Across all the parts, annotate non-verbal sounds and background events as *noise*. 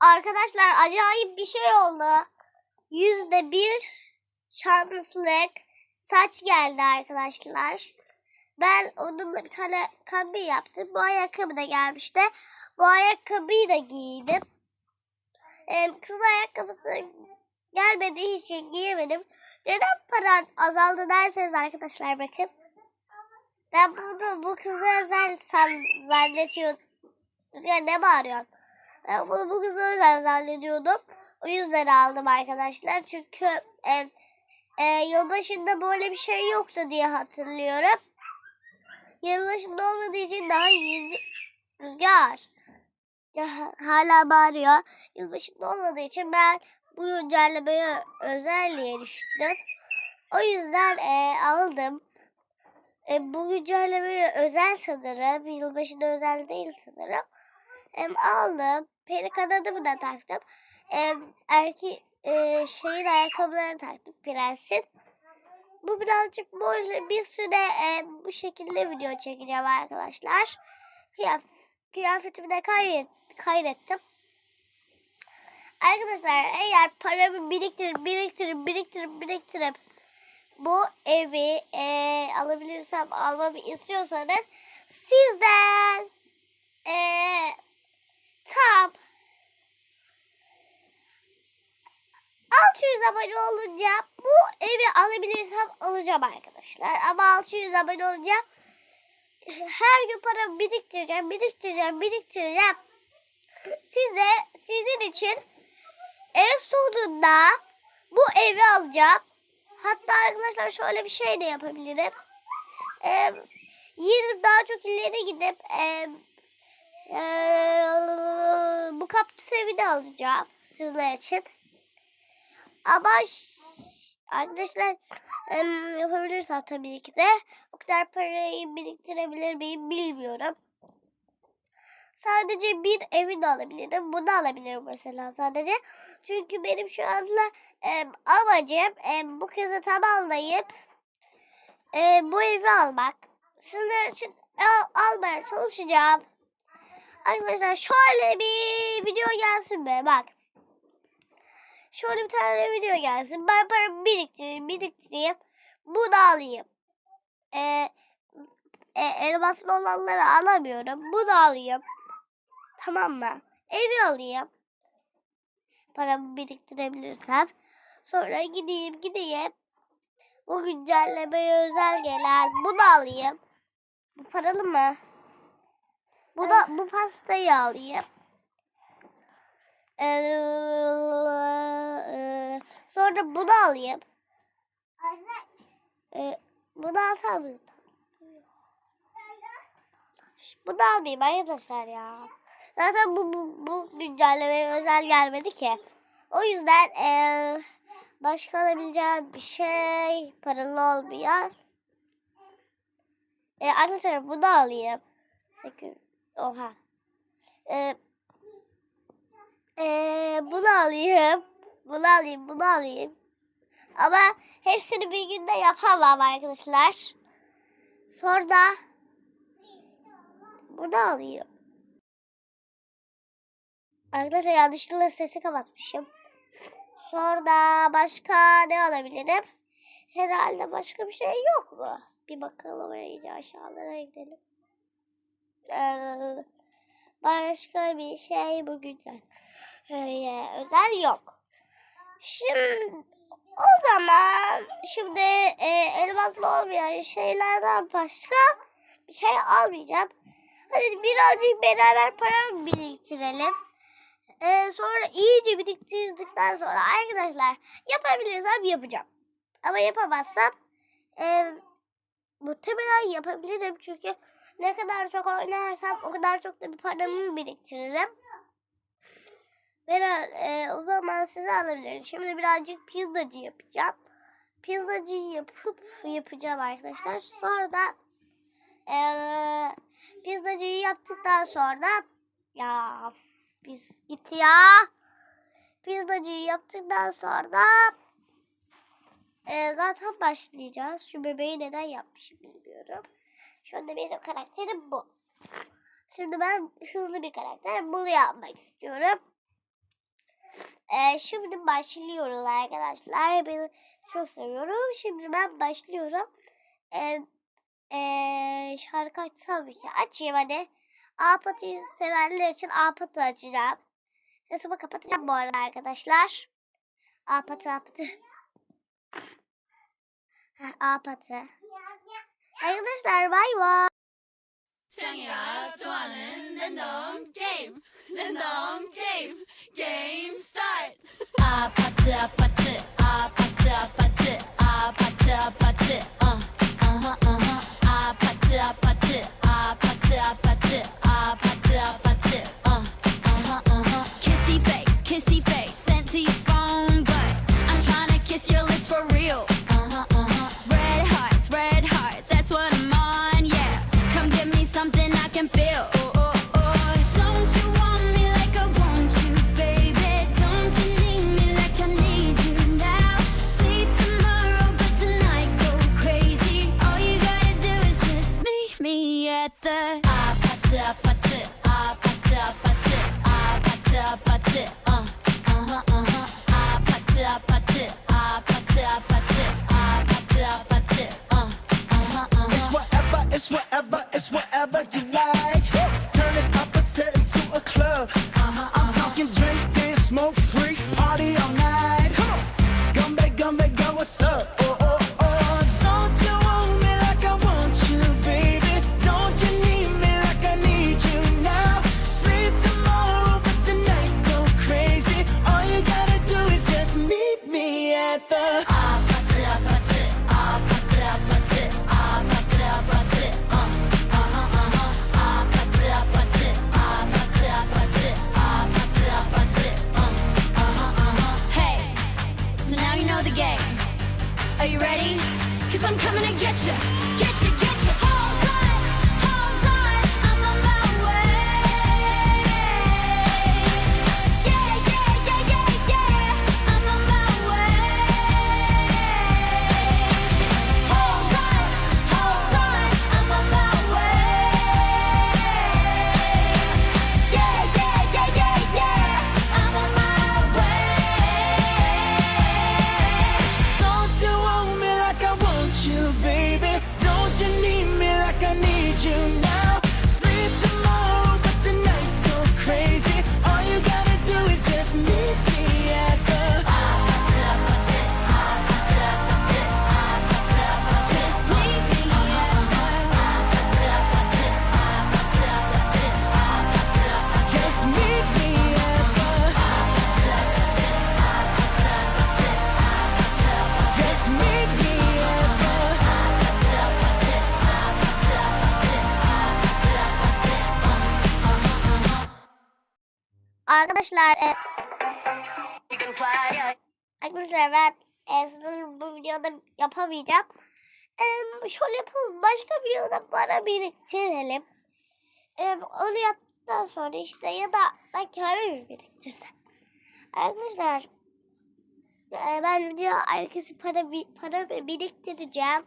Arkadaşlar acayip bir şey oldu. Yüzde bir şanslık saç geldi arkadaşlar. Ben onunla bir tane kambi yaptım. Bu ayakkabı da gelmişti. Bu ayakkabıyı da giydim. Ee, kız ayakkabısı gelmediği için giyemedim. Neden paran azaldı derseniz arkadaşlar bakın. Ben bunu bu kıza özel zannediyordum. Ya ne bağırıyorsun? Ben bunu bu kıza özel zannediyordum. O yüzden aldım arkadaşlar. Çünkü e, e, yılbaşında böyle bir şey yoktu diye hatırlıyorum. Yılbaşında olmadığı için daha yeni rüzgar. Ya, hala bağırıyor. Yılbaşında olmadığı için ben bu güncellemeye özel diye düşündüm. O yüzden e, aldım. E, bu güncellemeye özel sanırım. Yılbaşında özel değil sanırım. Em, aldım. Peri kanadımı da taktım. Em, erki, e, şeyin ayakkabılarını taktım. Prensin. Bu birazcık böyle bir süre e, bu şekilde video çekeceğim arkadaşlar. Kıyaf kıyafetimi de kaydet kaydettim. Arkadaşlar eğer paramı biriktirip biriktirip biriktirip biriktirip bu evi e, alabilirsem almamı istiyorsanız sizden e, tam 600 abone olunca bu evi alabilirsem alacağım arkadaşlar. Ama 600 abone olunca her gün para biriktireceğim, biriktireceğim, biriktireceğim. Size sizin için en sonunda bu evi alacağım. Hatta arkadaşlar şöyle bir şey de yapabilirim. Ee, daha çok ileri gidip e, e, bu kaktüs evi de alacağım sizler için. Ama arkadaşlar em, yapabilirsem tabii ki de o kadar parayı biriktirebilir miyim bilmiyorum. Sadece bir evi de alabilirim. Bunu alabilirim mesela sadece. Çünkü benim şu anda em, amacım em, bu kızı tamamlayıp em, bu evi almak. Sizler için al- almaya çalışacağım. Arkadaşlar şöyle bir video gelsin be bak. Şöyle bir tane video gelsin. Ben paramı biriktireyim, biriktireyim. Bunu alayım. Ee, e, elmaslı olanları alamıyorum. Bunu alayım. Tamam mı? Evi alayım. Paramı biriktirebilirsem. Sonra gideyim gideyim. Bu güncellemeye özel gelen bunu alayım. Bu paralı mı? Bu da bu pastayı alayım. Ee, e, sonra bunu alayım. Ee, bunu alsam mı? Bunu almayayım arkadaşlar ya. Zaten bu, bu, bu güncellemeye özel gelmedi ki. O yüzden ee, başka alabileceğim bir şey paralı olmayan. Ee, arkadaşlar bunu alayım. Sekür. Oha. Ee, ee, bunu alayım. Bunu alayım, bunu alayım. Ama hepsini bir günde yapamam arkadaşlar. Sonra bunu alayım. Arkadaşlar yanlışlıkla sesi kapatmışım. Sonra başka ne alabilirim? Herhalde başka bir şey yok mu? Bir bakalım iyice aşağılara gidelim. Başka bir şey bugün öyle özel yok. Şimdi o zaman şimdi e, elmaslı olmayan şeylerden başka bir şey almayacağım. Hadi birazcık beraber para biriktirelim. Ee, sonra iyice biriktirdikten sonra arkadaşlar yapabilirsem yapacağım. Ama yapamazsam e, muhtemelen yapabilirim çünkü ne kadar çok oynarsam o kadar çok da bir paramı biriktiririm. Ve e, o zaman size alabilirim. Şimdi birazcık pizzacı yapacağım. Pizzacı yapıp yapacağım arkadaşlar. Sonra da e, pizzacıyı yaptıktan sonra ya biz git ya. Pizzacıyı yaptıktan sonra e, zaten başlayacağız. Şu bebeği neden yapmışım bilmiyorum. Şu anda benim karakterim bu. Şimdi ben hızlı bir karakter bunu yapmak istiyorum. Ee, şimdi başlıyoruz arkadaşlar. Hepinizi çok seviyorum. Şimdi ben başlıyorum. Ee, ee, şarkı tabii ki. Açayım hadi. Apat'ı sevenler için Apat'ı açacağım. Sesimi kapatacağım bu arada arkadaşlar. Apat'ı Apat'ı. Apat'ı. Arkadaşlar bay bay. 창이가 좋아하는 랜덤 게임 랜덤 게임 게임 스타트 아파트 아파트 아파트 아파트 아파트 아파트 어 Are you ready? Cause I'm coming to get you Arkadaşlar e, Arkadaşlar ben e, sanırım bu videoda yapamayacağım. E, şöyle yapalım. Başka videoda para biriktirelim. E, onu yaptıktan sonra işte ya da belki hayır biriktirsem. Arkadaşlar e, ben video herkesi para para biriktireceğim.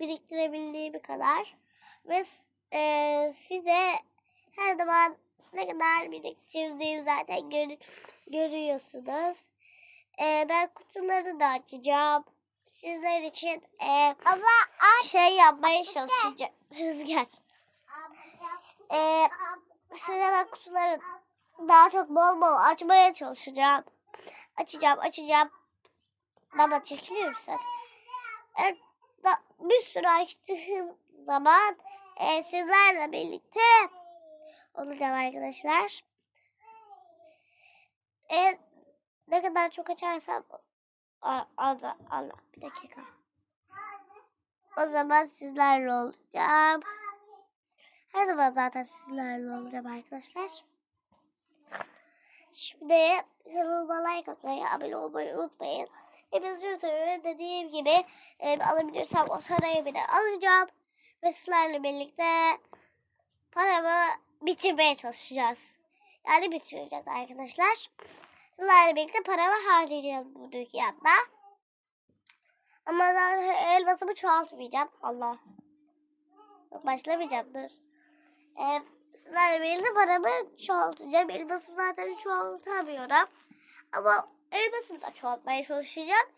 Biriktirebildiğim kadar. Ve e, size her zaman ne kadar biriktirdiğimi zaten gör, görüyorsunuz. Ee, ben kutuları da açacağım. Sizler için e, ama şey yapmaya çalışacağım. *laughs* Rüzgar. Ee, size ben kutuları daha çok bol bol açmaya çalışacağım. Açacağım, açacağım. Bana çekilir misin? Evet, da- bir sürü açtığım zaman e, sizlerle birlikte olacağım arkadaşlar. E, ne kadar çok açarsam A- Allah Allah bir dakika. O zaman sizlerle olacağım. Her zaman zaten sizlerle olacağım arkadaşlar. Şimdi kanalıma like atmayı, abone olmayı unutmayın. Hepinizi seviyorum. Dediğim gibi e, alabilirsem o sarayı bile alacağım. Ve sizlerle birlikte paramı bitirmeye çalışacağız. Yani bitireceğiz arkadaşlar. Sizlerle birlikte paramı harcayacağız bu dükkanda. Ama zaten elmasımı çoğaltmayacağım. Allah. Yok başlamayacağım dur. Ee, Sizlerle birlikte paramı çoğaltacağım. Elmasımı zaten çoğaltamıyorum. Ama elmasımı da çoğaltmaya çalışacağım.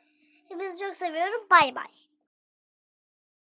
Hepinizi çok seviyorum. Bay bay.